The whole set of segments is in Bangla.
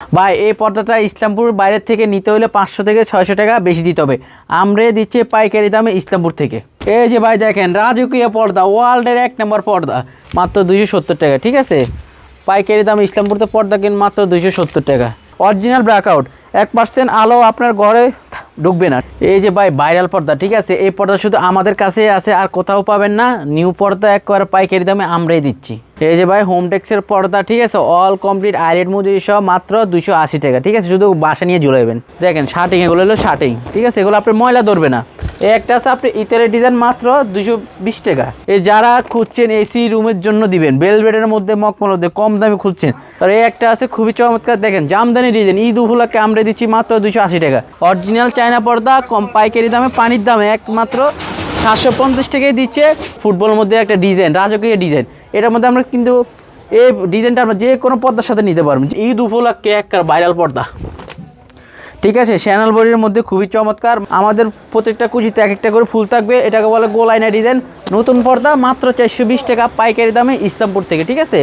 ভাই, এই পর্দাটা ইসলামপুর বাইরের থেকে নিতে হলে পাঁচশো থেকে ছয়শো টাকা বেশি দিতে হবে। আমরা দিচ্ছি পাইকারি দামে ইসলামপুর থেকে। এই যে ভাই, দেখেন, রাজকীয় পর্দা, ওয়ার্ল্ডের এক নম্বর পর্দা, মাত্র দুইশো সত্তর টাকা, ঠিক আছে? পাইকারি দাম ইসলামপুরতে পর্দা কিন, মাত্র দুইশো সত্তর টাকা। অরিজিনাল ব্ল্যাকআউট এক পার্সেন্ট আলো আপনার ঘরে ঢুকবে না। এই যে ভাই ভাইরাল পর্দা, ঠিক আছে? এই পর্দা শুধু আমাদের কাছে আছে, আর কোথাও পাবেন না। নিউ পর্দা একবার পাইকারি দামে আমরাই দিচ্ছি। এই যে ভাই হোম টেক্সের পর্দা, ঠিক আছে? অল কমপ্লিট আইলেট মজুরি সব মাত্র দুশো আশি টাকা, ঠিক আছে? শুধু বাসা নিয়ে জুলাইবেন দেখেন শার্টিং এগুলো হলো শার্টিং ঠিক আছে? এগুলো আপনার ময়লা ধরবে না। এই একটা আছে আপনি ইতারের ডিজাইন মাত্র দুশো বিশ টাকা। এই যারা খুঁজছেন এসি রুমের জন্য দিবেন, বেলবেডের মধ্যে মকমল মধ্যে, কম দামে খুঁজছেন তার এই একটা আছে খুবই চমৎকার, দেখেন, জামদানি ডিজাইন, ঈদ উপলক্ষে আমরা দিচ্ছি মাত্র দুশো আশি টাকা। অরিজিনাল চায়না পর্দা, কম পাইকারি দামে, পানির দামে একমাত্র সাতশো পঞ্চাশ টাকায় দিচ্ছে ফুটবলের মধ্যে একটা ডিজাইন, রাজকীয় ডিজাইন। এটার মধ্যে আমরা কিন্তু এই ডিজাইনটা আমরা যে কোনো পর্দার সাথে নিতে পারব। ঈদ উপলক্ষে একটা ভাইরাল পর্দা। ঠিক আছে? শ্যানেল বডির মধ্যে খুবই চমৎকার। আমাদের প্রত্যেকটা কুচিতে এক একটা করে ফুল থাকবে। এটাকে বলে গোল আইনা ডিজাইন। নতুন পর্দা, মাত্র চারশো বিশ টাকা পাইকারি দামে ইসলামপুর থেকে, ঠিক আছে?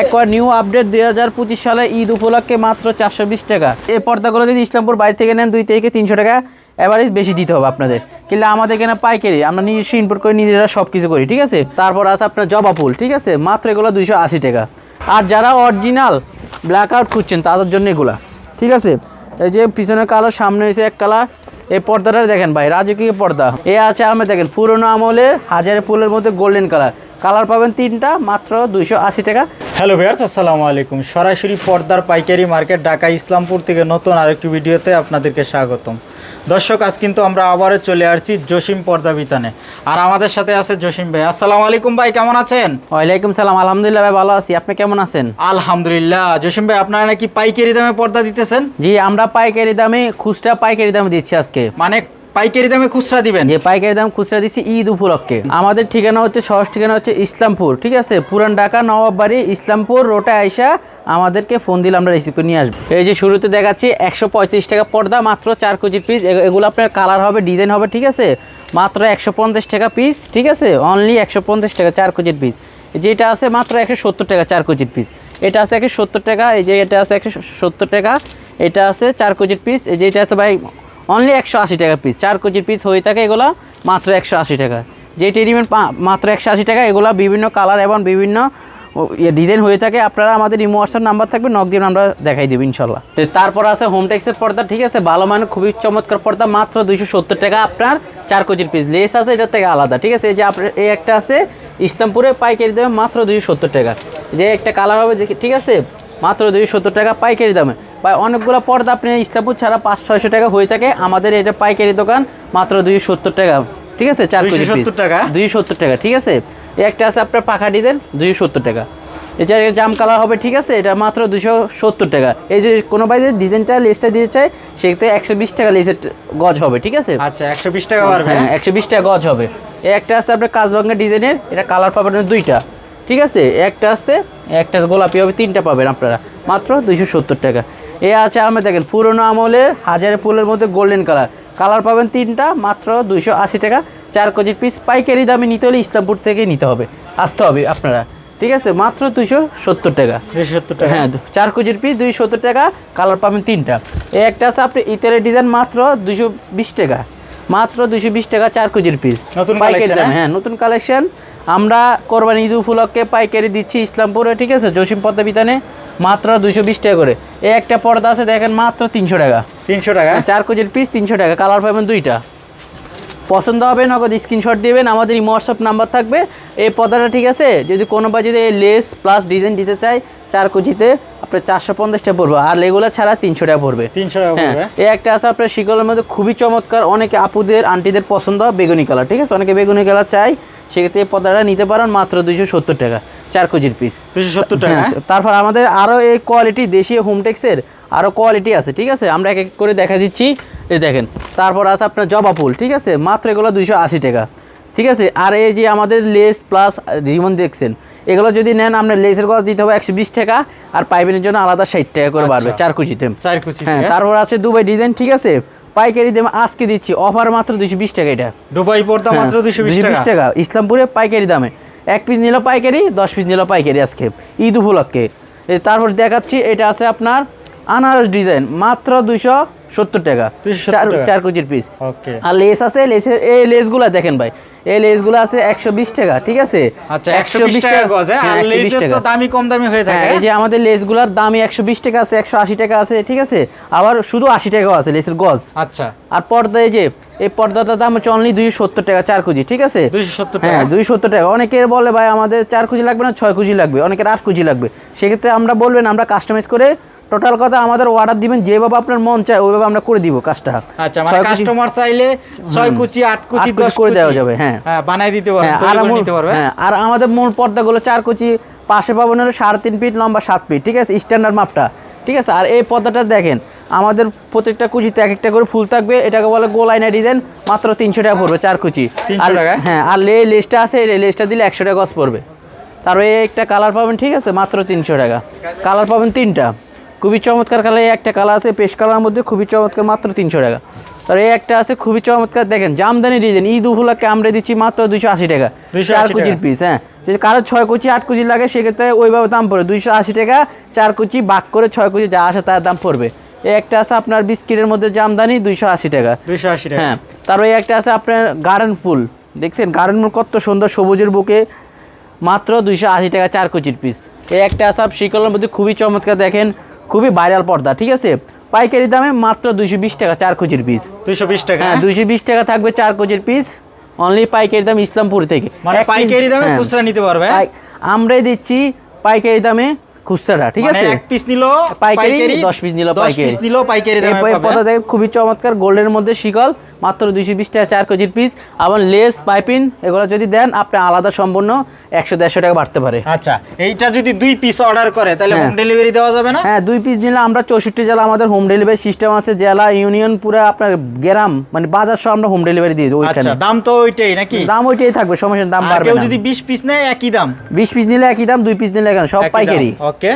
একবার নিউ আপডেট দুই হাজার পঁচিশ সালে ঈদ উপলক্ষে মাত্র চারশো বিশ টাকা। এই পর্দাগুলো যদি ইসলামপুর বাইরে থেকে নেন দুই থেকে তিনশো টাকা অ্যাভারেজ বেশি দিতে হবে আপনাদের। কিন্তু আমাদের এখানে পাইকারি, আমরা নিজস্ব ইম্পোর্ট করে নিজেরা সব কিছু করি, ঠিক আছে? তারপর আছে আপনার জবা ফুল, ঠিক আছে? মাত্র এগুলো দুইশো আশি টাকা। আর যারা অরিজিনাল ব্ল্যাক আউট খুঁজছেন, তাদের জন্য এগুলা, ঠিক আছে? এই যে পিছনে কালো, সামনে হয়েছে এক কালার। এই পর্দাটা দেখেন ভাই, রাজকীয় পর্দা। এ আছে আমি দেখেন, পুরোনো আমলে হাজারে ফুলের মধ্যে গোল্ডেন কালার কালার পাবেন তিনটা, মাত্র দুইশো আশি টাকা। হ্যালো ভিয়ার্স আসসালামু আলাইকুম। সরাসরি পর্দার পাইকারি মার্কেট, ঢাকা ইসলামপুর থেকে নতুন আরেকটি ভিডিওতে আপনাদেরকে স্বাগতম। দর্শক আজ কিন্তু আমরা আবারও চলে আসছি জসিম পর্দা বিতানে। আর আমাদের সাথে আছে জসিম ভাই। আসসালামু আলাইকুম ভাই কেমন আছেন? ওয়ালাইকুম সালাম আলহামদুলিল্লাহ ভাই ভালো আছি। আপনি কেমন আছেন? আলহামদুলিল্লাহ। জসিম ভাই আপনারা নাকি পাইকারি দামে পর্দা দিতেছেন? জি আমরা পাইকারি দামে খুচরা পাইকারি দামে দিচ্ছি আজকে। মানে পাইকারি দামে খুচরা দিবেন? যে পাইকারি দাম খুচরা দিচ্ছি ঈদ উপলক্ষে। আমাদের ঠিকানা হচ্ছে, সহজ ঠিকানা হচ্ছে ইসলামপুর, ঠিক আছে? পুরান ঢাকা নবাব বাড়ি ইসলামপুর রোটা আইসা আমাদেরকে ফোন দিলে আমরা রিসিভ করে নিয়ে আসব। এই যে শুরুতে দেখাচ্ছি, একশো পঁয়ত্রিশ টাকা পর্দা, মাত্র চার কেজির পিস এগুলো আপনার কালার হবে ডিজাইন হবে, ঠিক আছে? মাত্র একশো পঞ্চাশ টাকা পিস ঠিক আছে? অনলি একশো পঞ্চাশ টাকা, চার কেজির পিস যেটা আছে মাত্র একশো সত্তর টাকা, চার কেজির পিস এটা আছে একশো সত্তর টাকা, এই যে এটা আছে একশো সত্তর টাকা, এটা আছে চার কেজির পিস এই যে এটা আছে ভাই অনলি একশো আশি টাকা পিস চার কেজির পিস হয়ে থাকে এগুলো মাত্র একশো আশি টাকা। যে টেরিমেন্ট মাত্র একশো আশি টাকা, এগুলো বিভিন্ন কালার এবং বিভিন্ন ডিজাইন হয়ে থাকে। আপনারা আমাদের ইমো হোয়াটসঅ্যাপ নাম্বার থাকবে নক দিয়ে আমরা দেখাই দেবো ইনশাল্লাহ। তারপর আছে হোম টেক্সের পর্দা, ঠিক আছে? ভালো মানে খুবই চমৎকার পর্দা, মাত্র দুইশো সত্তর টাকা আপনার চার কেজির পিস লেস আছে, এটার থেকে আলাদা, ঠিক আছে? এই যে আপনার এই একটা আছে, ইসলামপুরে পাইকারি দামে মাত্র দুইশো সত্তর টাকা। যে একটা কালার হবে ঠিক আছে? মাত্র দুইশো সত্তর টাকা পাইকারি দামে। বা অনেকগুলো পর্দা আপনি ইসলামপুর ছাড়া পাঁচ ছয়শো টাকা হয়ে থাকে। আমাদের এটা পাইকারি দোকান মাত্র দুইশো সত্তর টাকা। ঠিক আছে? চার 270 টাকা? দুইশো সত্তর টাকা ঠিক আছে? একটা আছে আপনার পাখা ডিজাইন দুইশো সত্তর টাকা। এটা জাম কালার হবে ঠিক আছে? এটা মাত্র দুশো সত্তর টাকা। এই যে কোনো ভাই যে ডিজাইনটা লেসটা দিতে চায় সেক্ষেত্রে একশো বিশ টাকা লেসের গজ হবে ঠিক আছে? আচ্ছা একশো বিশ টাকা পারবে হ্যাঁ? একশো বিশ টাকা গজ হবে। এই একটা আছে আপনার কাজবাঙ্গা ডিজাইনের এটা কালার পাবেন দুইটা। ঠিক আছে? একটা আছে একটা গোলাপি হবে তিনটা পাবেন আপনারা। মাত্র দুইশো সত্তর টাকা। এ আছে আমি দেখেন পুরোনো আমলের হাজারে ফুলের মধ্যে গোল্ডেন কালার কালার পাবেন তিনটা মাত্র দুইশো আশি টাকা। চার কেজির পিস পাইকারি দামে নিতে হলে ইসলামপুর থেকে নিতে হবে। আসতে হবে আপনারা। ঠিক আছে? মাত্র দুইশো সত্তর টাকা। সত্তর টাকা। হ্যাঁ চার কেজির পিস দুইশো সত্তর টাকা। কালার পাবেন তিনটা। এ একটা আছে আপনি ইতারের ডিজাইন মাত্র দুইশো বিশ টাকা। মাত্র দুইশো বিশ টাকা চার কেজির পিস নতুন পাইকারি collection, দাম হ্যাঁ? হ্যাঁ নতুন কালেকশন আমরা কোরবানি ঈদ উপলক্ষে পাইকারি দিচ্ছি ইসলামপুরে ঠিক আছে? জসিম পদ্মা বিতানে। মাত্র দুইশো বিশ টাকা করে। এই একটা পর্দা আছে দেখেন মাত্র তিনশো টাকা। তিনশো টাকা? চার কেজির পিস তিনশো টাকা কালার পাবেন দুইটা। পছন্দ হবে নগদ স্ক্রিনশট দেবেন আমাদের এই হোয়াটসঅ্যাপ নাম্বার থাকবে। এই পর্দাটা ঠিক আছে? যদি কোনো বা যদি লেস প্লাস ডিজাইন দিতে চাই চার কেজিতে আপনার চারশো পঞ্চাশটা পড়বে আর এগুলো ছাড়া তিনশো টাকা পড়বে। তিনশো টাকা হ্যাঁ এই একটা আছে আপনার শিকলের মধ্যে খুবই চমৎকার। অনেকে আপুদের আন্টিদের পছন্দ হয় বেগুনি কালার ঠিক আছে? অনেকে বেগুনি কালার চাই সেক্ষেত্রে এই পর্দাটা নিতে পারেন মাত্র দুইশো সত্তর টাকা। চার কেজির পিস সত্তর টাকা হ্যাঁ, তারপর আমাদের আরও এই কোয়ালিটি দেশীয় হোমটেক্সের আরও কোয়ালিটি আছে ঠিক আছে? আমরা এক এক করে দেখা দিচ্ছি। এই দেখেন তারপর আছে আপনার জবা ফুল ঠিক আছে? মাত্র এগুলো দুইশো আশি টাকা ঠিক আছে? আর এই যে আমাদের লেস প্লাস রিমন দেখছেন এগুলো যদি নেন আপনার লেসের গজ দিতে হবে একশো বিশ টাকা আর পাইপের জন্য আলাদা ষাট টাকা করে বাড়বে আচ্ছা। চার কুচিতে চার কুচি হ্যাঁ তারপর আছে দুবাই ডিজাইন ঠিক আছে? পাইকারি দাম আজকে দিচ্ছি অফার মাত্র দুশো বিশ টাকা এটা। দুবাই পর্দা মাত্র দুশো বিশ 220 টাকা। টাকা ইসলামপুরে পাইকারি দামে। এক পিস নিল পাইকারি, দশ পিস নিল পাইকারি আজকে, ঈদ উপলক্ষে। তারপর দেখাচ্ছি, এটা আছে আপনার আনারস ডিজাইন মাত্র দুইশো সত্তর টাকা। চার। কেজির পিস ওকে। আর লেস আছে লেসের এই লেসগুলো দেখেন ভাই এই লেস লেসগুলো আছে একশো বিশ টাকা ঠিক আছে? আচ্ছা একশো বিশ টাকা হ্যাঁ? আর 120 লেজের তো টাকা। দামি কম দামি হয়ে থাকে হ্যাঁ এই যে আমাদের লেসগুলোর একশো বিশ টাকা আছে একশো আশি টাকা আছে ঠিক আছে? আবার শুধু আশি টাকাও আছে লেসের গজ। আচ্ছা। আর পর্দা এই যে এই পর্দাটার দাম হচ্ছে অনলি দুইশো সত্তর টাকা চার কেজি ঠিক আছে? দুইশো সত্তর হ্যাঁ দুইশো সত্তর টাকা। অনেকের বলে ভাই আমাদের চার কেজি লাগবে না ছয় কেজি লাগবে অনেকের আট কেজি লাগবে। সেক্ষেত্রে আমরা বলবেন আমরা কাস্টমাইজ করে টোটাল কথা আমাদের অর্ডার দিবেন যেভাবে আপনার মন চায় ওইভাবে আমরা করে দিব কাজটা। আচ্ছা মানে কাস্টমার চাইলে ছয় কুচি আট কুচি আট কুচি দশ করে দেওয়া যাবে, হ্যাঁ। হ্যাঁ বানাই দিতে পারবেন হ্যাঁ, তৈরি করে নিতে পারবে হ্যাঁ, আর আমাদের মূল পর্দাগুলো চার কুচি পাশে পাবেন হলো সাড়ে তিন ফিট লম্বা সাত ফিট ঠিক আছে? স্ট্যান্ডার্ড মাপটা ঠিক আছে? আর এই পর্দাটা দেখেন আমাদের প্রত্যেকটা কুচিতে এক একটা করে ফুল থাকবে এটাকে বলে গোল আইনা ডিজাইন মাত্র তিনশো টাকা পড়বে চার কুচি। 300 টাকা? হ্যাঁ আর লে লেসটা আছে এই লেসটা দিলে একশো টাকা গজ পড়বে। তারপরে একটা কালার পাবেন ঠিক আছে? মাত্র তিনশো টাকা। কালার পাবেন তিনটা। খুবই চমৎকার কালার একটা কালার আছে পেশ কালার মধ্যে খুবই চমৎকার মাত্র তিনশো টাকা। আর এই একটা আছে খুবই চমৎকার দেখেন জামদানি ডিজাইন ঈদ উপলক্ষে আমরা দিচ্ছি মাত্র দুশো আশি টাকা। 280 চার। কুচির পিস হ্যাঁ। যদি কারও ছয় কুচি আট কুচি লাগে সেক্ষেত্রে ওইভাবে দাম পড়বে দুইশো আশি টাকা চার কুচি বাক করে ছয় কুচি যা আসে তার দাম পড়বে। এই একটা আছে আপনার বিস্কিটের মধ্যে জামদানি দুইশো আশি টাকা। দুইশো আশি টাকা। হ্যাঁ তারপরে এই একটা আছে আপনার গার্ডেন ফুল। দেখছেন গার্ডেন ফুল কত সুন্দর সবুজের বুকে। মাত্র দুইশো আশি টাকা চার কুচির পিস এই একটা আছে শিকলের মধ্যে খুবই চমৎকার দেখেন খুবই ভাইরাল পর্দা ঠিক আছে? পাইকারি দামে মাত্র দুইশো বিশ টাকা চার কোচির পিস দুইশো বিশ টাকা? হ্যাঁ দুইশো বিশ টাকা থাকবে চার কোচির পিস অনলি পাইকারি দাম ইসলামপুর থেকে। মানে পাইকারি দামে হ্যাঁ, খুচরা নিতে পারবে? আমরাই দিচ্ছি পাইকারি দামে খুচরা ঠিক মানে আছে? এক পিস নিল পাইকারি, 10 পিস নিলো দশ পাইকারি। পিস নিল পাইকারি দামে পাবে। খুবই চমৎকার গোল্ডের মধ্যে শিকল। মাত্র দুইশো বিশ টাকা চার কেজির পিস আবার লেস পাইপিং এগুলো যদি দেন আপনি আলাদা সম্পূর্ণ একশো দেড়শো টাকা বাড়তে পারে। আচ্ছা এইটা যদি দুই পিস অর্ডার করে তাহলে হ্যাঁ। হোম ডেলিভারি দেওয়া যাবে না? হ্যাঁ দুই পিস নিলে আমরা চৌষট্টি জেলা আমাদের হোম ডেলিভারি সিস্টেম আছে জেলা ইউনিয়ন পুরো আপনার গ্রাম মানে বাজার সহ আমরা হোম ডেলিভারি দিয়ে দেবো আচ্ছা দাম তো ওইটাই নাকি? দাম ওইটাই থাকবে সমস্যা দাম বাড়বে কেউ যদি বিশ পিস নেয় একই দাম? বিশ পিস নিলে একই দাম দুই পিস নিলে এখানে সব পাইকারি। ওকে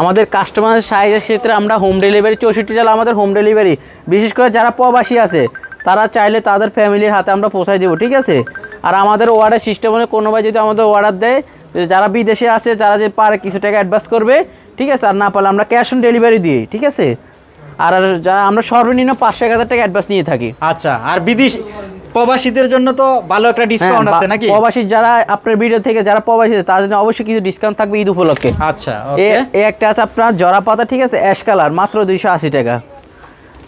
আমাদের কাস্টমার সাইজের ক্ষেত্রে আমরা হোম ডেলিভারি চৌষট্টি জেলা আমাদের হোম ডেলিভারি বিশেষ করে যারা প্রবাসী আছে, তারা চাইলে তাদের ফ্যামিলির হাতে আমরা পৌঁছাই দেবো, ঠিক আছে? আর আমাদের অর্ডার সিস্টেম হলে কোনো ভাই যদি আমাদের অর্ডার দেয়, যারা বিদেশে আছে, যারা যে পারে কিছু টাকা অ্যাডভান্স করবে, ঠিক আছে? আর না পারলে আমরা ক্যাশ অন ডেলিভারি দিই, ঠিক আছে? আর আর যারা আমরা সর্বনিম্ন পাঁচশো এক হাজার টাকা অ্যাডভান্স নিয়ে থাকি। আচ্ছা আর বিদেশ প্রবাসীদের জন্য তো ভালো একটা ডিসকাউন্ট হ্যাঁ, আছে নাকি? প্রবাসী যারা আপনার ভিডিও থেকে যারা প্রবাসী তাদের জন্য অবশ্যই কিছু ডিসকাউন্ট থাকবে ঈদ উপলক্ষে। আচ্ছা এ ওকে এ একটা আছে আপনার জরা পাতা ঠিক আছে? অ্যাশ কালার মাত্র দুইশো আশি টাকা।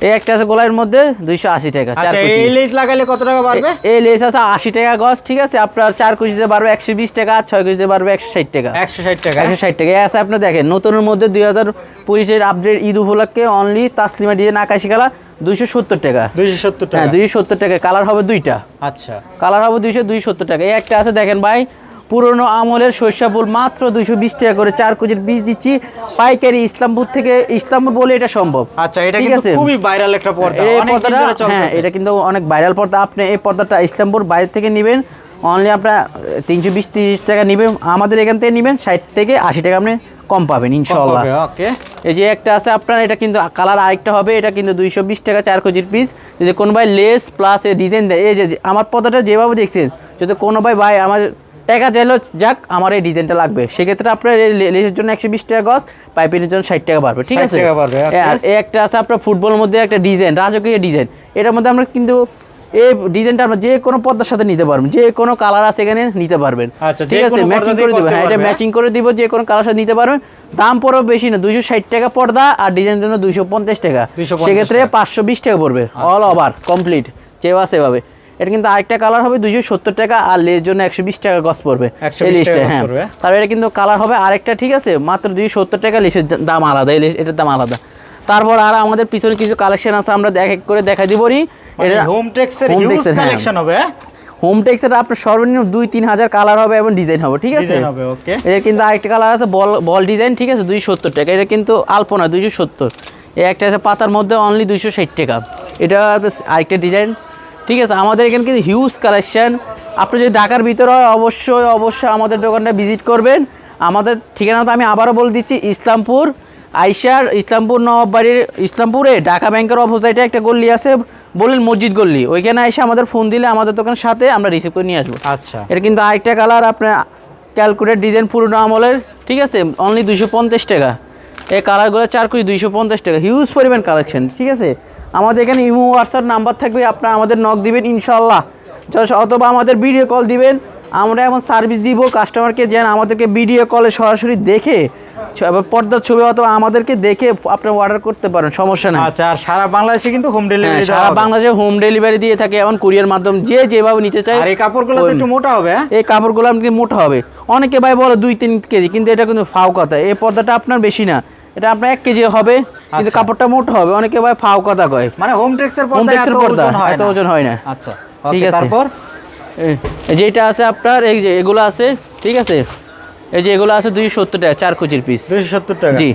এই একটা আছে গোলার মধ্যে দুইশো আশি টাকা আচ্ছা এই লেস লাগালে কত টাকা বাড়বে? এই লেস আছে আশি টাকা গজ ঠিক আছে? আপনার চার কুচিতে পারবে একশো বিশ টাকা আর ছয় কুচিতে পারবে একশো ষাট টাকা। একশো ষাট টাকা? একশো ষাট টাকা। এই আছে আপনি দেখেন নতুনের মধ্যে দুই হাজার পঁচিশের আপডেট ঈদ উপলক্ষে অনলি তাসলিমা ডিজাইন আকাশি কালার দুইশো সত্তর টাকা। দুইশো সত্তর হ্যাঁ টাকা। দুইশো সত্তর টাকা কালার হবে দুইটা। আচ্ছা। কালার হবে দুইশো দুই সত্তর টাকা। এই একটা আছে দেখেন ভাই পুরনো আমলের সর্ষা ফুল মাত্র দুইশো বিশ টাকা করে চার কেজির বীজ দিচ্ছি। পাইকারি ইসলামপুর থেকে ইসলামপুর বলে এটা সম্ভব। আচ্ছা এটা ঠিক কিন্তু আছে? খুবই ভাইরাল একটা পর্দা। এই অনেক দিন পর্দাটা হ্যাঁ এটা কিন্তু অনেক ভাইরাল পর্দা। আপনি এই পর্দাটা ইসলামপুর বাইরে থেকে নেবেন। অনলি আপনার তিনশো বিশ তিরিশ টাকা নেবেন। আমাদের এখান থেকে নেবেন ষাট থেকে আশি টাকা আপনি কম পাবেন ইনশাল্লাহ ওকে এই যে একটা আছে আপনার এটা কিন্তু কালার আরেকটা হবে এটা কিন্তু দুইশো বিশ টাকা চার কেজির পিস যদি কোনো ভাই লেস প্লাস এ ডিজাইন দেয় এই যে আমার পদাটা যেভাবে দেখছেন যদি কোনো ভাই ভাই আমার টাকা চাইলো যাক আমার এই ডিজাইনটা লাগবে। সেক্ষেত্রে আপনার লেসের জন্য একশো বিশ টাকা গজ পাইপের জন্য ষাট টাকা পারবে ঠিক আছে. আর এই একটা আছে আপনার ফুটবলের মধ্যে একটা ডিজাইন রাজকীয় ডিজাইন এটার মধ্যে আমরা কিন্তু এই ডিজাইনটা আমরা যে কোনো পর্দার সাথে নিতে পারবেন যে কোনো কালার আছে এখানে নিতে পারবেন। আচ্ছা, ঠিক আছে ম্যাচিং করে দেবো হ্যাঁ এটা ম্যাচিং করে দিব যে কোনো কালার সাথে নিতে পারবেন। দাম পড়বে বেশি না দুইশো ষাট টাকা পর্দা আর ডিজাইনের জন্য দুইশো পঞ্চাশ টাকা। 250 সেক্ষেত্রে। পাঁচশো বিশ টাকা পড়বে অল ওভার কমপ্লিট যেভাবে আছে সেভাবে এটা কিন্তু আরেকটা কালার হবে দুইশো সত্তর টাকা আর লের জন্য একশো বিশ টাকা গজ পড়বে। 120 এই লিস্টে টাকা হ্যাঁ। তারপরে এটা কিন্তু কালার হবে আরেকটা ঠিক আছে? মাত্র দুইশো সত্তর টাকা লেসের দাম আলাদা এই লেস- এটার দাম আলাদা। তারপর আর আমাদের পিছনে কিছু কালেকশন আছে আমরা দেখ এক করে দেখা দিব নি মানে হোম টেক্সের হিউজ এর, হ্যাঁ। কালেকশন হবে হ্যাঁ? হোম টেক্সের আপনার সর্বনিম্ন দুই তিন হাজার কালার হবে এবং ডিজাইন হবে ঠিক আছে? ডিজাইন হবে ওকে এটা কিন্তু আরেকটা কালার আছে বল বল ডিজাইন ঠিক আছে? দুইশো সত্তর টাকা। এটা কিন্তু আলপনা দুইশো সত্তর। একটা আছে পাতার মধ্যে অনলি দুইশো ষাট টাকা। এটা আরেকটা ডিজাইন ঠিক আছে? আমাদের এখানে কিন্তু হিউজ কালেকশন আপনি যদি ঢাকার ভিতরে হয় অবশ্যই অবশ্যই আমাদের দোকানটা ভিজিট করবেন। আমাদের ঠিকানা তো আমি আবারও বলে দিচ্ছি ইসলামপুর আইসার ইসলামপুর নবাববাড়ির ইসলামপুরে ঢাকা ব্যাংকের অপোজিটে একটা গল্লি আছে বললেন মসজিদ গল্লি ওইখানে এসে আমাদের ফোন দিলে আমাদের দোকানের সাথে আমরা রিসিভ করে নিয়ে আসব। আচ্ছা। এটা কিন্তু আরেকটা কালার আপনার ক্যালকুলেট ডিজাইন পুরোনো আমলের ঠিক আছে? অনলি দুশো পঞ্চাশ টাকা। এই কালারগুলো চার কুচি দুইশো পঞ্চাশ টাকা। হিউজ পরিমাণ কালেকশন ঠিক আছে? আমাদের এখানে ইমো হোয়াটসঅ্যাপ নাম্বার থাকবে আপনারা আমাদের নক দিবেন ইনশাল্লাহ অথবা আমাদের ভিডিও কল দিবেন। আমরা এমন সার্ভিস দিব কাস্টমারকে যেন আমাদেরকে ভিডিও কলে সরাসরি দেখে পর্দার ছবি অথবা আমাদেরকে দেখে আপনারা অর্ডার করতে পারেন সমস্যা নেই। আচ্ছা আর সারা বাংলাদেশে কিন্তু হোম হ্যাঁ, ডেলিভারি সারা বাংলাদেশে হোম ডেলিভারি দিয়ে থাকে এমন কুরিয়ার মাধ্যম যে যেভাবে নিতে চায় আর এই কাপড়গুলো তো একটু মোটা হবে হ্যাঁ? এই কাপড়গুলো আমাকে মোটা হবে। অনেকে ভাই বলে দুই তিন কেজি কিন্তু এটা কিন্তু ফাও কথা। এই পর্দাটা আপনার বেশি না। এটা আপনার এক কেজি হবে কিন্তু আচ্ছা। কাপড়টা মোটা হবে। অনেকে ভাই ফাও কথা কয়। মানে হোম টেক্সের হোম পর্দা এত ওজন হয় না। আচ্ছা ঠিক আছে। তারপর? যেটা আছে আপনার এই যে এগুলো আছে ঠিক আছে? এই যে এগুলো আছে দুইশো সত্তর টাকা চার কুচির পিস দুইশো সত্তর টাকা। জি।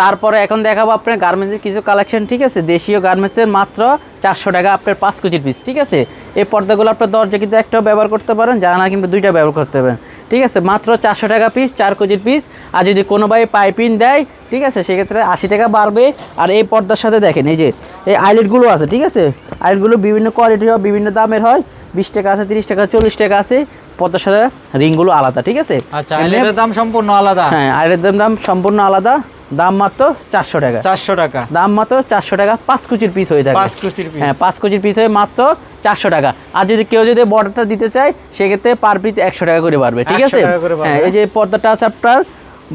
তারপরে এখন দেখাবো আপনার গার্মেন্টসের কিছু কালেকশন ঠিক আছে? দেশীয় গার্মেন্টসের মাত্র চারশো টাকা আপনার পাঁচ কুচির পিস ঠিক আছে? এই পর্দাগুলো আপনার দরজা কিন্তু একটাও ব্যবহার করতে পারেন জানা কিন্তু দুইটা ব্যবহার করতে পারেন। ঠিক আছে? মাত্র চারশো টাকা পিস চার কেজির পিস আর যদি কোনো ভাই পাইপিং দেয় ঠিক আছে? সেক্ষেত্রে আশি টাকা বাড়বে। আর এই পর্দার সাথে দেখেন এই যে এই আইলেটগুলো আছে ঠিক আছে? আইলেটগুলো বিভিন্ন কোয়ালিটি হয় বিভিন্ন দামের হয়। বিশ টাকা আছে তিরিশ টাকা চল্লিশ টাকা আছে। পর্দার সাথে রিংগুলো আলাদা ঠিক আছে? আচ্ছা দাম সম্পূর্ণ আলাদা। হ্যাঁ আইলেটের দাম দাম সম্পূর্ণ আলাদা। দাম মাত্র চারশো টাকা। চারশো টাকা। দাম মাত্র চারশো টাকা পাঁচ কুচির পিস হয়ে থাকে। পাঁচ কুচির piece। হ্যাঁ পাঁচ কুচির পিস হয়ে মাত্র চারশো টাকা। আর যদি কেউ যদি বর্ডারটা দিতে চায় সেক্ষেত্রে পার পিস একশো টাকা করে বাড়বে ঠিক আছে। হ্যাঁ এই যে পর্দাটা আছে আপনার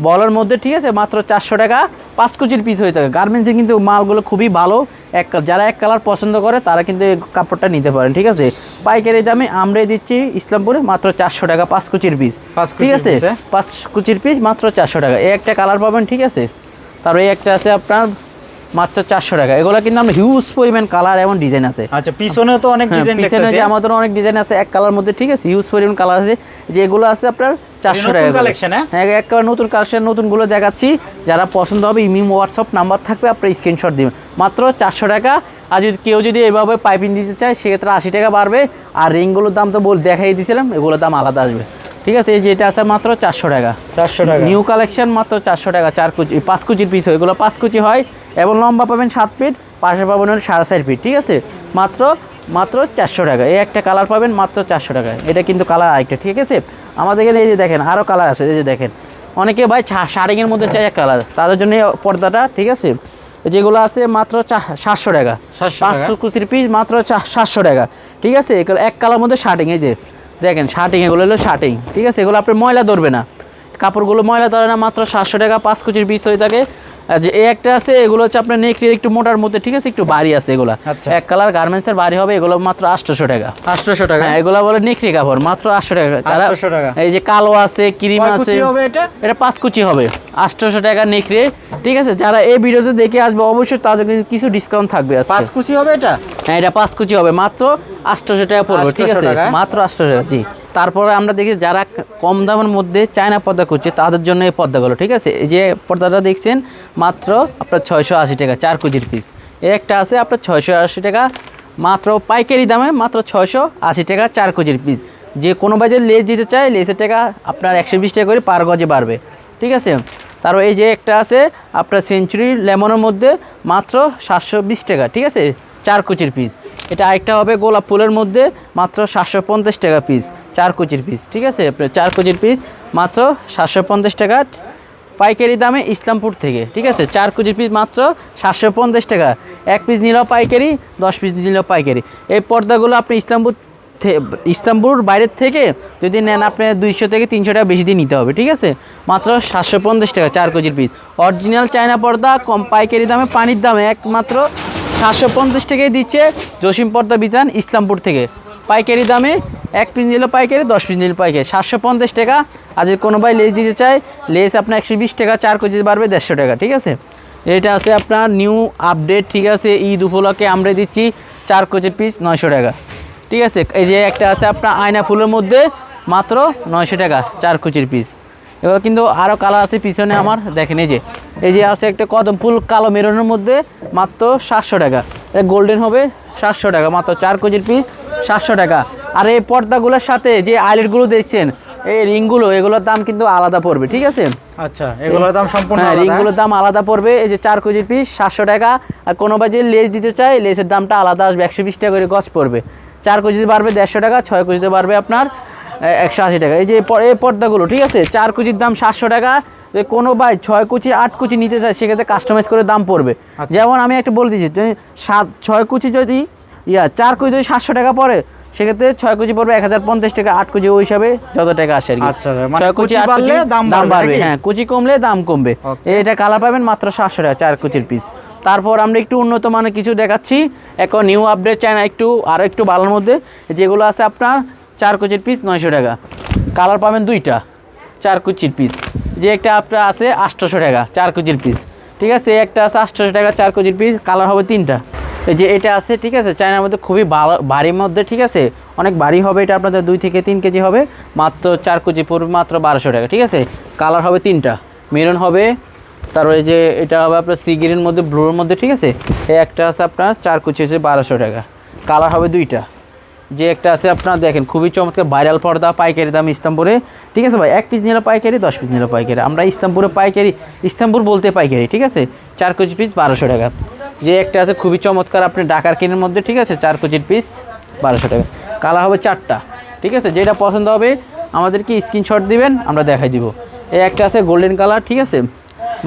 বলার মধ্যে ঠিক আছে মাত্র চারশো টাকা পাঁচ কুচির পিস হয়ে থাকে। গার্মেন্টসে কিন্তু মালগুলো খুবই ভালো। এক যারা এক কালার পছন্দ করে তারা কিন্তু কাপড়টা নিতে পারেন ঠিক আছে? পাইকারি দামে আমরাই দিচ্ছি ইসলামপুরে মাত্র চারশো টাকা পাঁচ কুচির পিস পাঁচ ঠিক কুচির আছে? হ্যাঁ? পাঁচ কুচির পিস মাত্র চারশো টাকা। এই একটা কালার পাবেন ঠিক আছে? তারপরে এই একটা আছে আপনার মাত্র চারশো টাকা। এগুলো কিন্তু আমরা হিউজ পরিমাণ কালার এবং ডিজাইন আছে। আচ্ছা পিছনেও তো অনেক হ্যাঁ, ডিজাইন পিছনে যে আমাদের অনেক ডিজাইন আছে এক কালার মধ্যে ঠিক আছে হিউজ পরিমাণ কালার আছে। যে এগুলো আছে আপনার চারশো টাকা collection, হ্যাঁ? হ্যাঁ একবার নতুন কালেকশন নতুনগুলো দেখাচ্ছি। যারা পছন্দ হবে ইমিম হোয়াটসঅ্যাপ নাম্বার থাকবে আপনার স্ক্রিনশট দিবেন। মাত্র চারশো টাকা। আর যদি কেউ যদি এভাবে পাইপিং দিতে চায় সেক্ষেত্রে আশি টাকা বাড়বে। আর রিংগুলোর দাম তো বল দেখাই দিয়েছিলাম এগুলোর দাম আলাদা আসবে। ঠিক আছে এই যেটা আছে মাত্র চারশো টাকা। চারশো টাকা। নিউ কালেকশন মাত্র চারশো টাকা চার কুচি পাঁচ কুচির পিস হয়। এগুলো পাঁচ কুচি হয় এবং লম্বা পাবেন সাত ফিট পাশে পাবেন সাড়ে চার ফিট ঠিক আছে? মাত্র মাত্র চারশো টাকা। এই একটা কালার পাবেন মাত্র চারশো টাকা। এটা কিন্তু কালার আরেকটা ঠিক আছে? আমাদের এখানে এই যে দেখেন আরও কালার আছে এই যে দেখেন। অনেকে ভাই শাড়িংয়ের মধ্যে চাই এক কালার তাদের জন্য পর্দাটা ঠিক আছে? যেগুলো আছে মাত্র সাতশো টাকা। 700 টাকা। পাঁচশো কুচির পিস মাত্র সাতশো টাকা ঠিক আছে? এক কালার মধ্যে শার্টিং এই যে। দেখেন, শার্টিং, এগুলো হলো শার্টিং, ঠিক আছে? এগুলো আপনার ময়লা ধরবে না। কাপড়গুলো ময়লা ধরে না, মাত্র সাতশো টাকা, পাঁচ কুচির পিস হয়ে থাকে। যে এই একটা আছে এগুলো হচ্ছে আপনার নেকড়ি একটু মোটার মধ্যে ঠিক আছে? একটু ভারী আছে এগুলো। আচ্ছা। এক কালার গার্মেন্টসের ভারী হবে এগুলো মাত্র আটশোশো টাকা। আটশোশো টাকা? হ্যাঁ এগুলো বলে নেকড়ি কাপড় মাত্র আটশো টাকা। তারা এই যে কালো আছে ক্রিম আছে এটা? পাঁচ কুচি হবে। আটশোশো টাকা নেকড়ে ঠিক আছে? যারা এই ভিডিওতে দেখে আসবে অবশ্যই তাদের কিছু ডিসকাউন্ট থাকবে পাঁচ কুচি হবে এটা? হ্যাঁ এটা পাঁচ কুচি হবে মাত্র আটশোশো টাকা পড়বে ঠিক আছে? মাত্র আটশো টাকা জি। তারপরে আমরা দেখি যারা কম দামের মধ্যে চায়না পর্দা করছে তাদের জন্য এই পর্দাগুলো, ঠিক আছে? এই যে পর্দাটা দেখছেন, মাত্র আপনার ছয়শো আশি টাকা, চার কুচির পিস একটা আছে আপনার ছয়শো আশি টাকা, মাত্র পাইকারি দামে মাত্র ছয়শো আশি টাকা, চার কুচির পিস যে কোনো বাজে লেস দিতে চায় লেসের টাকা আপনার একশো বিশ টাকা করে পার গজে বাড়বে, ঠিক আছে? তারপর এই যে একটা আছে আপনার সেঞ্চুরি লেমনের মধ্যে মাত্র সাতশো বিশ টাকা, ঠিক আছে? চার কুচির পিস এটা আরেকটা হবে গোলাপ ফুলের মধ্যে মাত্র সাতশো পঞ্চাশ টাকা পিস চার কুচির পিস ঠিক আছে? চার কুচির পিস মাত্র সাতশো পঞ্চাশ টাকা পাইকারি দামে ইসলামপুর থেকে, ঠিক আছে? চার কুচির পিস মাত্র সাতশো পঞ্চাশ টাকা। এক পিস নিলেও পাইকারি, দশ পিস নিলেও পাইকারি। এই পর্দাগুলো আপনি ইসলামপুর ইস্তাম্বুল বাইরের থেকে যদি নেন আপনি দুইশো থেকে তিনশো টাকা বেশি দিয়ে নিতে হবে, ঠিক আছে? মাত্র সাতশো পঞ্চাশ টাকা চার কেজির পিস অরিজিনাল চায়না পর্দা, কম পাইকারি দামে, পানির দামে একমাত্র সাতশো পঞ্চাশ টাকায় দিচ্ছে জসিম পর্দা বিধান ইসলামপুর থেকে। পাইকারি দামে এক পিস নিল পাইকারি, দশ পিস নিল পাইকারি। সাতশো পঞ্চাশ টাকা। আর যদি কোনো ভাই লেস দিতে চায়, লেস আপনার একশো বিশ টাকা, চার কেজি বাড়বে দেড়শো টাকা, ঠিক আছে? এটা আছে আপনার নিউ আপডেট, ঠিক আছে? ঈদ উপলক্ষে আমরা দিচ্ছি চার কেজির পিস, নয়শো টাকা। ঠিক আছে? এই যে একটা আছে আপনার আয়না ফুলের মধ্যে, মাত্র নয়শো টাকা, চার কুচির পিস। এবার কিন্তু আরও কালার আছে পিছনে আমার দেখেন এই যে এই যে আছে একটা কদম ফুল কালো মেরুনের মধ্যে মাত্র সাতশো টাকা। এটা গোল্ডেন হবে সাতশো টাকা মাত্র চার কুচির পিস সাতশো টাকা। আর এই পর্দাগুলোর সাথে যে আইলেটগুলো দেখছেন এই রিংগুলো এগুলোর দাম কিন্তু আলাদা পড়বে ঠিক আছে? আচ্ছা এগুলোর দাম সম্পূর্ণ হ্যাঁ রিংগুলোর দাম আলাদা পড়বে এই যে চার কেজির পিস সাতশো টাকা। আর কোনো বাজে লেস দিতে চাই লেসের দামটা আলাদা আসবে একশো বিশ টাকা করে গছ পড়বে। চার কেজিতে বাড়বে দেড়শো টাকা ছয় কেজিতে বাড়বে আপনার একশো আশি টাকা। এই যে এই পর্দাগুলো ঠিক আছে? চার কেজির দাম সাতশো টাকা। যে কোনো ভাই ছয় কুচি আট কুচি নিতে চায় সেক্ষেত্রে কাস্টমাইজ করে দাম পড়বে। আচ্ছা। যেমন আমি একটা বলে দিচ্ছি সাত ছয় কুচি যদি ইয়া চার কুচি যদি সাতশো টাকা পড়ে সেক্ষেত্রে ছয় কুচি পড়বে এক হাজার পঞ্চাশ টাকা আট কুচি ওই হিসাবে যত টাকা আসে আর কি। আচ্ছা, আচ্ছা, মানে ছয় কুচি আট দাম বাড়বে, বাড়বে হ্যাঁ কুচি কমলে দাম কমবে। এটা কালার পাবেন মাত্র সাতশো টাকা চার কুচির পিস তারপর আমরা একটু উন্নত মানের কিছু দেখাচ্ছি। এখন নিউ আপডেট চাই না একটু আরও একটু ভালোর মধ্যে। যেগুলো আছে আপনার চার কুচির পিস নয়শো টাকা। কালার পাবেন দুইটা, চার কুচির পিস যে একটা আপনার আছে আটশোশো টাকা, চার কুচির পিস ঠিক আছে একটা আছে আটশোশো টাকা, চার কুচির পিস কালার হবে তিনটা। এই যে এটা আছে, ঠিক আছে, চায়নার মধ্যে খুবই ভারীর মধ্যে, ঠিক আছে, অনেক ভারী হবে এটা আপনাদের দুই থেকে তিন কেজি হবে, মাত্র চার কেজি পড়বে মাত্র বারোশো টাকা, ঠিক আছে। কালার হবে তিনটা মেরুন হবে, তারপরে যে এটা হবে আপনার সি গ্রিনের মধ্যে ব্লুর মধ্যে, ঠিক আছে একটা আছে আপনার চার কুচি হচ্ছে বারোশো টাকা। কালার হবে দুইটা। যে একটা আছে, আপনার দেখেন, খুবই চমৎকার ভাইরাল পর্দা, পাইকারি দাম ইস্তাম্পুরে ঠিক আছে ভাই? এক পিস নিলে পাইকারি, দশ পিস নিলে পাইকারি। আমরা ইস্তাম্পুরে পাইকারি ইস্তাম্পুর বলতে পাইকারি, ঠিক আছে? চার কেজি পিস বারোশো টাকা। যে একটা আছে, খুবই চমৎকার, আপনি ডাকার কিনের মধ্যে, ঠিক আছে? চার কেজির পিস বারোশো টাকা। কালার হবে চারটা, ঠিক আছে? যেটা পছন্দ হবে, আমাদেরকে স্ক্রিনশট দিবেন, আমরা দেখাই দিব। এই একটা আছে গোল্ডেন কালার ঠিক আছে?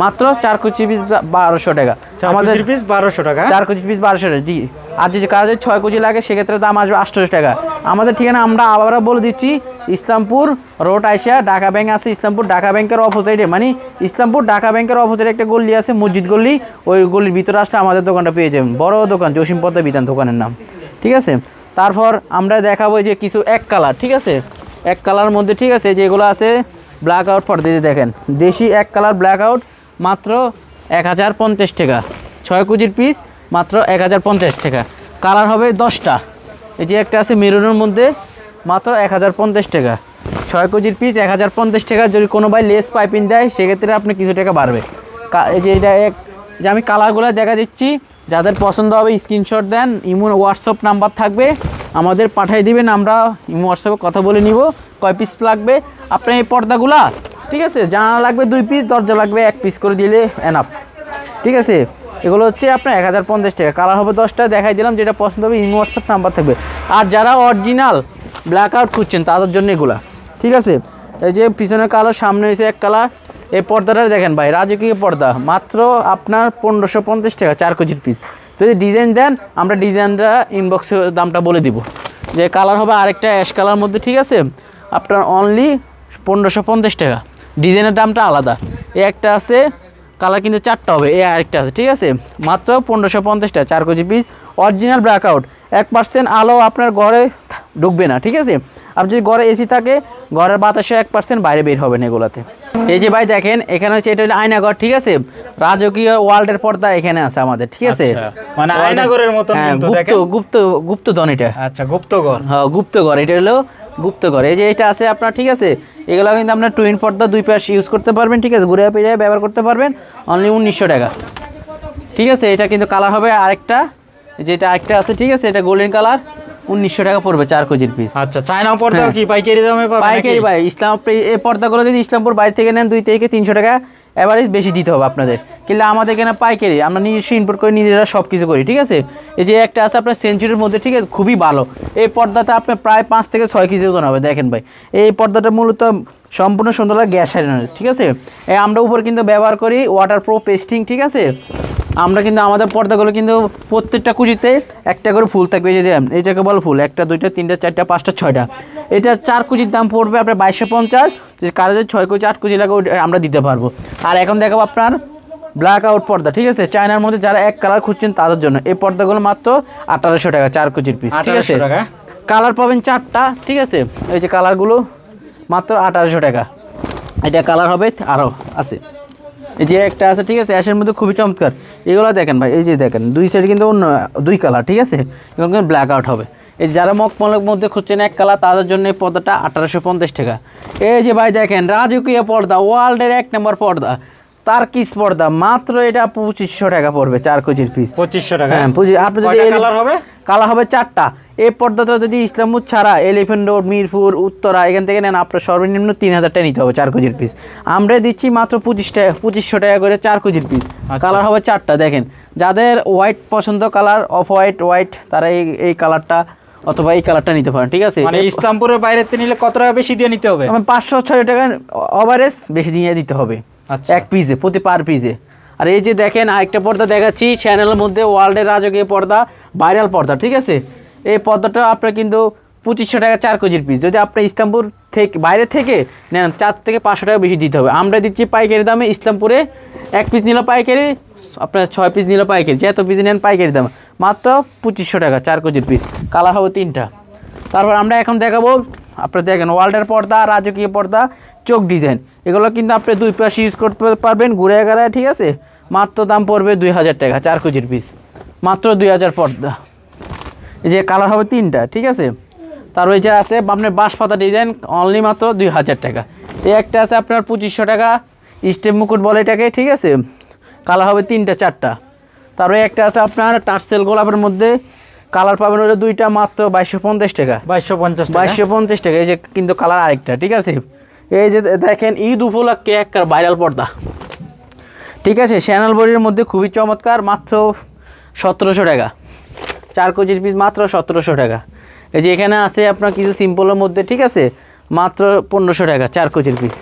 মাত্র চার কুচি পিস বারোশো টাকা। আমাদের পিস বারোশো টাকা? চার কুচি পিস বারোশো টাকা জি। আর যদি কারও যদি ছয় কুচি লাগে সেক্ষেত্রে দাম আসবে আটশোশো টাকা। আমাদের ঠিকানা আমরা আবারও বলে দিচ্ছি ইসলামপুর রোড আইসা ঢাকা ব্যাংক আছে ইসলামপুর ঢাকা ব্যাংকের অপোজিটে মানে ইসলামপুর ঢাকা ব্যাংকের অপোজিটে একটা গল্লি আছে মসজিদ গল্লি ওই গল্লির ভিতরে আসলে আমাদের দোকানটা পেয়ে যাবেন। বড় দোকান জসিম পদ্মা বিধান দোকানের নাম। ঠিক আছে? তারপর আমরা দেখাবো যে কিছু এক কালার ঠিক আছে? এক কালার মধ্যে ঠিক আছে যেগুলো আছে ব্ল্যাক আউট ফর দেখেন দেশি এক কালার ব্ল্যাক আউট মাত্র এক হাজার পঞ্চাশ টাকা। ছয় কেজির পিস মাত্র এক হাজার পঞ্চাশ টাকা। কালার হবে দশটা। এই যে একটা আছে মেরুনের মধ্যে মাত্র এক হাজার পঞ্চাশ টাকা। ছয় কেজির পিস এক হাজার পঞ্চাশ টাকা। যদি কোনো ভাই লেস পাইপিং দেয়, সেক্ষেত্রে আপনি কিছু টাকা বাড়বে। এই যে এটা এক, যে আমি কালারগুলো দেখা দিচ্ছি, যাদের পছন্দ হবে স্ক্রিনশট দেন ইমো হোয়াটসঅ্যাপ নাম্বার থাকবে। আমাদের পাঠিয়ে দিবেন, আমরা ইমো হোয়াটসঅ্যাপে কথা বলে নিব, কয় পিস লাগবে। আপনার এই পর্দাগুলা ঠিক আছে? জানা লাগবে দুই পিস দরজা লাগবে এক পিস করে দিলে এনাফ ঠিক আছে? এগুলো হচ্ছে আপনার এক হাজার পঞ্চাশ টাকা। কালার হবে দশটা, দেখাই দিলাম যেটা পছন্দ হবে, ইমো হোয়াটসঅ্যাপ নাম্বার থাকবে। আর যারা অরিজিনাল ব্ল্যাক আউট খুঁজছেন, তাদের জন্য এগুলা। ঠিক আছে? এই যে পিছনে কালার সামনে হয়েছে এক কালার এই পর্দাটা দেখেন ভাই, রাজকীয় পর্দা। মাত্র আপনার পনেরোশো পঞ্চাশ টাকা, চার কেজির পিস যদি ডিজাইন দেন, আমরা ডিজাইনটা ইনবক্সে দামটা বলে দিব। যে কালার হবে আরেকটা অ্যাশ কালার মধ্যে, ঠিক আছে? আপনার অনলি পনেরোশো পঞ্চাশ টাকা। ডিজাইনের দামটা আলাদা। এই একটা আছে কালার কিন্তু চারটা হবে এই আরেকটা আছে ঠিক আছে? মাত্র পনেরোশো পঞ্চাশ টাকা চার KG piece original black out এক পার্সেন্ট আলো আপনার ঘরে ঢুকবে না ঠিক আছে? আপনি যদি ঘরে এসি থাকে ঘরের বাতাসে এক পার্সেন্ট বাইরে বের হবে না এগুলাতে। এই যে ভাই দেখেন এখানে হচ্ছে এটা হলো আয়নাঘর ঠিক আছে? রাজকীয় ওয়ার্ল্ডের পর্দা এখানে আছে আমাদের ঠিক আছে? আচ্ছা, মানে আয়নাঘরের মতন হ্যাঁ, গুপ্ত গুপ্ত গুপ্তধন এটা। আচ্ছা গুপ্তঘর। হ্যাঁ গুপ্তঘর এটা হলো গুপ্তঘর। এই যে এটা আছে আপনার ঠিক আছে? এগুলো কিন্তু আপনার টুইন পর্দা দুই পাশ ইউজ করতে পারবেন ঠিক আছে? ঘুরে ফিরে ব্যবহার করতে পারবেন অনলি উনিশশো টাকা। ঠিক আছে? এটা কিন্তু কালার হবে আরেকটা যেটা আরেকটা আছে ঠিক আছে? এটা গোল্ডেন কালার উনিশশো টাকা পড়বে চার কেজির পিস আচ্ছা চায়না পর্দা কি? পাইকারি দামে হ্যাঁ। পাইকারি ভাই ইসলাম এই পর্দাগুলো যদি ইসলামপুর বাইরে থেকে নেন দুই থেকে তিনশো টাকা অ্যাভারেজ বেশি দিতে হবে আপনাদের। কিন্তু আমাদের এখানে পাইকারি? আমরা নিজস্ব ইম্পোর্ট করে নিজেরা সব কিছু করি, ঠিক আছে? এই যে একটা আছে আপনার সেঞ্চুরির মধ্যে, ঠিক আছে? খুবই ভালো। এই পর্দাটা আপনার প্রায় পাঁচ থেকে ছয় কেজি ওজন হবে, দেখেন ভাই। এই পর্দাটা মূলত সম্পূর্ণ সুন্দর গ্যাস হাইড্রোজেন, ঠিক আছে? আমরা উপর কিন্তু ব্যবহার করি ওয়াটার প্রুফ পেস্টিং ঠিক আছে? আমরা কিন্তু আমাদের পর্দাগুলো কিন্তু প্রত্যেকটা কুচিতে একটা করে ফুল থাকবে এই যে দেন এইটাকে বল ফুল একটা দুইটা তিনটা চারটা পাঁচটা ছয়টা। এটা চার কুচির দাম পড়বে আপনার বাইশশো পঞ্চাশ যদি কারও যদি ছয় কুচি আট কুচি লাগে আমরা দিতে পারব। আর এখন দেখাবো আপনার ব্ল্যাক আউট পর্দা ঠিক আছে? চায়নার মধ্যে যারা এক কালার খুঁজছেন তাদের জন্য। এই পর্দাগুলো মাত্র আঠারোশো টাকা চার কুচির পিস ঠিক আছে? কালার পাবেন চারটা ঠিক আছে? এই যে কালারগুলো মাত্র আঠারোশো টাকা। এটা কালার হবে আরও আছে। এই যে একটা আছে, ঠিক আছে? অ্যাশের মধ্যে খুবই চমৎকার। এগুলো দেখেন ভাই, এই যে দেখেন, দুই সাইড কিন্তু অন্য, দুই কালার ঠিক আছে? এগুলো কিন্তু ব্ল্যাক আউট হবে। এই যারা মকমলের মধ্যে খুঁজছেন, এক কালার তাদের জন্য এই পর্দাটা আঠারোশো পঞ্চাশ টাকা। এই যে ভাই দেখেন, রাজকীয় পর্দা ওয়ার্ল্ডের এক নম্বর পর্দা। তার কি পর্দা মাত্র এটা পঁচিশশো টাকা পড়বে চার কেজির পিস পঁচিশশো টাকা। হ্যাঁ আপনি যদি কালার হবে? কালার হবে চারটা। এই পর্দাটা যদি ইসলামপুর ছাড়া এলিফেন্ট রোড মিরপুর উত্তরা এখান থেকে নেন আপনার সর্বনিম্ন তিন হাজার টাকা নিতে হবে চার কেজির পিস আমরা দিচ্ছি মাত্র পঁচিশ টাকা পঁচিশশো টাকা করে চার কেজির পিস। কালার হবে চারটা দেখেন। যাদের হোয়াইট পছন্দ কালার অফ হোয়াইট হোয়াইট তারা এই এই কালারটা অথবা এই কালারটা নিতে পারেন ঠিক আছে? মানে ইসলামপুরের বাইরে নিলে কত টাকা বেশি দিয়ে নিতে হবে? পাঁচশো ছয় টাকা ওভারেজ বেশি দিয়ে দিতে হবে। এক পিসে প্রতি পার পিসে আর এই যে দেখেন, আরেকটা পর্দা দেখাচ্ছি চ্যানেলের মধ্যে ওয়ার্ল্ডের রাজকীয় পর্দা ভাইরাল পর্দা, ঠিক আছে? এই পর্দাটা আপনার কিন্তু পঁচিশশো টাকা চার কেজির পিস যদি আপনি ইসলামপুর থেকে, বাইরে থেকে নেন, চার থেকে পাঁচশো টাকা বেশি দিতে হবে। আমরা দিচ্ছি পাইকারি দামে ইসলামপুরে। এক পিস নিল পাইকারি, আপনার ছয় পিস নিল পাইকারি। যত পিস নেন পাইকারি দাম। মাত্র পঁচিশশো টাকা, চার কেজির পিস কালার হবে তিনটা। তারপর আমরা এখন দেখাবো আপনার দেখেন, ওয়ার্ল্ডের পর্দা, রাজকীয় পর্দা, চোখ ডিজাইন। এগুলো কিন্তু আপনি দুই পাশে ইউজ করতে পারবেন, ঘুরে গেড়ায় ঠিক আছে? মাত্র দাম পড়বে দুই হাজার টাকা, চার কেজির পিস মাত্র দুই হাজার পর্দা। এই যে কালার হবে তিনটা, ঠিক আছে? তার ওই যে আছে, আপনার বাঁশ পাতা ডিজাইন অনলি মাত্র দুই হাজার টাকা। এই একটা আছে আপনার পঁচিশশো টাকা স্টেপ মুকুট বলে এটাকে, ঠিক আছে? কালার হবে তিনটা, চারটা। তার ওই একটা আছে আপনার টার্সেল গোলাপের মধ্যে কালার পাবেন ওটা দুইটা মাত্র বাইশশো পঞ্চাশ টাকা। বাইশশো পঞ্চাশ বাইশশো পঞ্চাশ টাকা এই যে কিন্তু কালার আরেকটা ঠিক আছে? এই যে দেখেন ঈদ উপলক্ষে একটা ভাইরাল পর্দা। ঠিক আছে শ্যানেল বডির মধ্যে খুবই চমৎকার মাত্র সতেরোশো টাকা। চার কেজির পিস মাত্র সতেরোশো টাকা। এই যে এখানে আছে আপনার কিছু সিম্পলের মধ্যে ঠিক আছে? মাত্র পনেরোশো টাকা চার কেজির পিস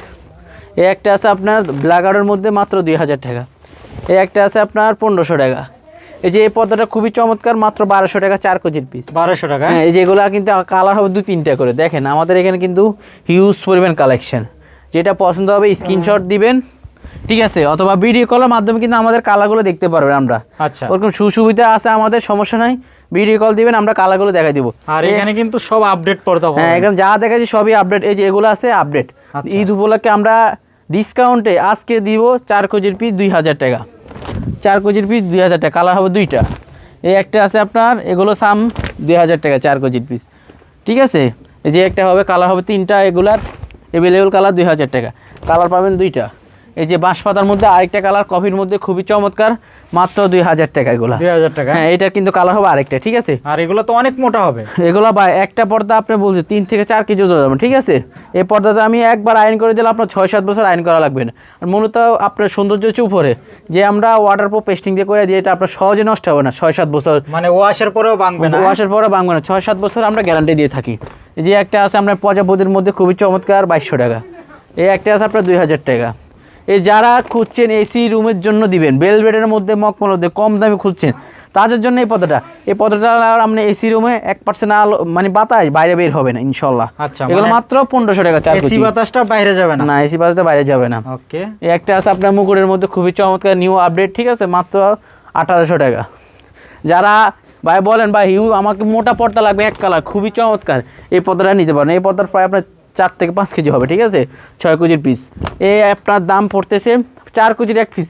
এই একটা আছে আপনার ব্ল্যাকআউটের মধ্যে মাত্র দুই হাজার টাকা। এই একটা আছে আপনার পনেরোশো টাকা। এই যে এই পর্দাটা খুবই চমৎকার মাত্র বারোশো টাকা চার কেজির পিস বারোশো টাকা? হ্যাঁ এই যেগুলো কিন্তু কালার হবে দু তিনটা করে। দেখেন আমাদের এখানে কিন্তু হিউজ পরিমাণ কালেকশন যেটা পছন্দ হবে স্ক্রিনশট দিবেন ঠিক আছে? অথবা ভিডিও কলের মাধ্যমে কিন্তু আমাদের কালারগুলো দেখতে পারবেন আমরা। আচ্ছা। ওরকম সুসুবিধা আছে আমাদের সমস্যা নাই। ভিডিও কল দিবেন আমরা কালারগুলো দেখাই দিব। আর এখানে কিন্তু সব আপডেট পর্দা পাবেন। হ্যাঁ এখানে যা দেখাচ্ছি সবই আপডেট এই যে এগুলো আছে আপডেট আচ্ছা। ঈদ উপলক্ষে আমরা ডিসকাউন্টে আজকে দিব চার কেজির পিস দুই হাজার টাকা। চার কেজির পিস দুই হাজার টাকা কালার হবে দুইটা। এই একটা আছে আপনার, এগুলো সাম দুই হাজার টাকা চার কেজির পিস ঠিক আছে? এই যে একটা হবে কালার হবে তিনটা, এগুলার অ্যাভেলেবেল কালার দুই হাজার টাকা। কালার পাবেন দুইটা। এই যে বাঁশ পাতার মধ্যে আরেকটা কালার কফির মধ্যে খুবই চমৎকার মাত্র দুই হাজার টাকা এগুলো। দুই হাজার টাকা? হ্যাঁ এটার কিন্তু কালার হবে আরেকটা ঠিক আছে? আর এগুলো তো অনেক মোটা হবে। এগুলো বা একটা পর্দা আপনি বলছেন তিন থেকে চার কেজি ওজন হবে, ঠিক আছে? এই পর্দাতে আমি একবার আয়রন করে দিলে আপনার ছয় সাত বছর আয়রন করা লাগবে না। আর মূলত আপনার সৌন্দর্য হচ্ছে উপরে যে আমরা ওয়াটার প্রুফ পেস্টিং দিয়ে করে দিই এটা আপনার সহজে নষ্ট হবে না ছয় সাত বছর। মানে ওয়াশের পরেও ভাঙবে না। ওয়াশের পরেও ভাঙবে না ছয় সাত বছর আমরা গ্যারান্টি দিয়ে থাকি। এই যে একটা আছে আপনার প্রজাপতির মধ্যে খুবই চমৎকার বাইশশো টাকা। এই একটা আছে আপনার দুই হাজার টাকা। এই যারা খুঁজছেন এসি রুমের জন্য দিবেন বেলবেডের মধ্যে মকমল মধ্যে কম দামে খুঁজছেন তাদের জন্য এই পদাটা এই পদাটা আপনি এসি রুমে এক পার্সেন্ট আলো মানে বাতাস বাইরে বের হবে না ইনশাল্লাহ। আচ্ছা, এগুলো মানে মাত্র পনেরোশো টাকা চার এসি বাতাসটা বাইরে যাবে না? না এসি বাতাসটা বাইরে যাবে না। ওকে। এই একটা আছে আপনার মুকুরের মধ্যে খুবই চমৎকার নিউ আপডেট ঠিক আছে? মাত্র আঠারোশো টাকা। যারা ভাই বলেন ভাই হিউ আমাকে মোটা পর্দা লাগবে এক কালার খুবই চমৎকার। এই পর্দাটা নিতে পারেন। এই পর্দার প্রায় আপনার চার থেকে পাঁচ কেজি হবে ঠিক আছে? ছয় কেজির পিস এ আপনার দাম পড়তেছে চার কেজির এক পিস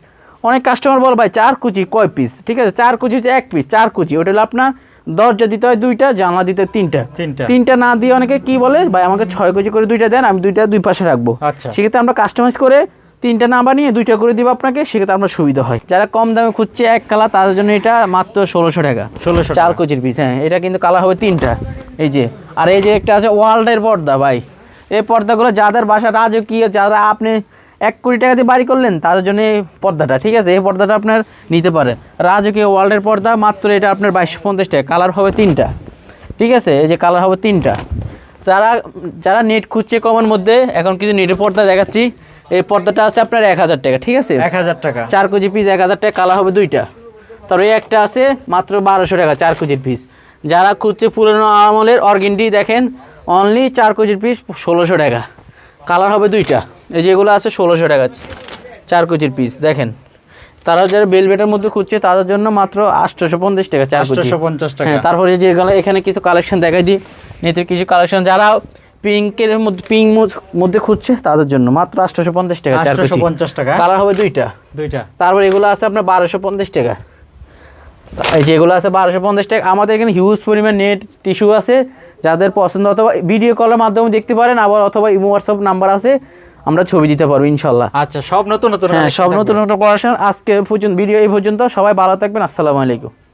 অনেক কাস্টমার বল ভাই চার কুচি কয় পিস ঠিক আছে? চার কুচি হচ্ছে এক পিস চার কুচি ওটা হলো আপনার দরজা দিতে হয় দুইটা জানলা দিতে হয় তিনটা। তিনটা। না দিয়ে অনেকে কি বলে ভাই আমাকে ছয় কেজি করে দুইটা দেন আমি দুইটা দুই পাশে রাখব। আচ্ছা। সেক্ষেত্রে আমরা কাস্টমাইজ করে তিনটা না বানিয়ে দুইটা করে দিব আপনাকে সেক্ষেত্রে আপনার সুবিধা হয়। যারা কম দামে খুঁজছে এক কালার তাদের জন্য এটা মাত্র ষোলোশো টাকা। ষোলোশো চার কেজির পিস হ্যাঁ এটা কিন্তু কালার হবে তিনটা। এই যে আর এই যে একটা আছে ওয়ার্ল্ডের পর্দা ভাই। এই পর্দাগুলো যাদের বাসা রাজকীয় যারা আপনি এক কোটি টাকা দিয়ে বাড়ি করলেন তাদের জন্য এই পর্দাটা ঠিক আছে? এই পর্দাটা আপনার নিতে পারেন রাজকীয় ওয়ার্ল্ডের পর্দা মাত্র এটা আপনার বাইশশো পঞ্চাশ টাকা কালার হবে তিনটা। ঠিক আছে? এই যে কালার হবে তিনটা। যারা যারা নেট খুঁজছে কমের মধ্যে এখন কিছু নেটের পর্দা দেখাচ্ছি। এই পর্দাটা আছে আপনার এক হাজার টাকা ঠিক আছে? এক হাজার টাকা। চার কেজি পিস এক হাজার টাকা কালার হবে দুইটা। তারপরে এই একটা আছে মাত্র বারোশো টাকা চার কেজির পিস যারা খুঁজছে পুরনো আমলের অর্গেন্ডি দেখেন অনলি চার কেজির পিস ষোলোশো টাকা। কালার হবে দুইটা। এই যেগুলো আছে ষোলোশো টাকা। চার কেজির পিস দেখেন। তারা যারা বেলবেটের মধ্যে খুঁজছে তাদের জন্য মাত্র আটশোশো পঞ্চাশ টাকা চার কেজি। আটশোশো পঞ্চাশ টাকা। হ্যাঁ তারপরে যে এখানে কিছু কালেকশন দেখাই দিই। নেতের কিছু কালেকশন যারা পিঙ্কের মধ্যে পিঙ্ক মধ্যে খুঁজছে তাদের জন্য মাত্র আটশোশো পঞ্চাশ টাকা চারশো পঞ্চাশ টাকা। কালার হবে দুইটা। দুইটা। তারপর এগুলো আছে আপনার বারোশো পঞ্চাশ টাকা। এই যেগুলো আছে বারোশো পঞ্চাশ টাকা। আমাদের এখানে হিউজ পরিমাণ নেট টিস্যু আছে। যাদের পছন্দ অথবা ভিডিও কলের মাধ্যমে দেখতে পারেন আবার অথবা ইমো হোয়াটসঅ্যাপ নাম্বার আছে আমরা ছবি দিতে পারব ইনশাল্লাহ। আচ্ছা সব নতুন নতুন হ্যাঁ সব নতুন নতুন পড়াশোনা আজকে পর্যন্ত ভিডিও এই পর্যন্ত সবাই ভালো থাকবেন আসসালামু আলাইকুম।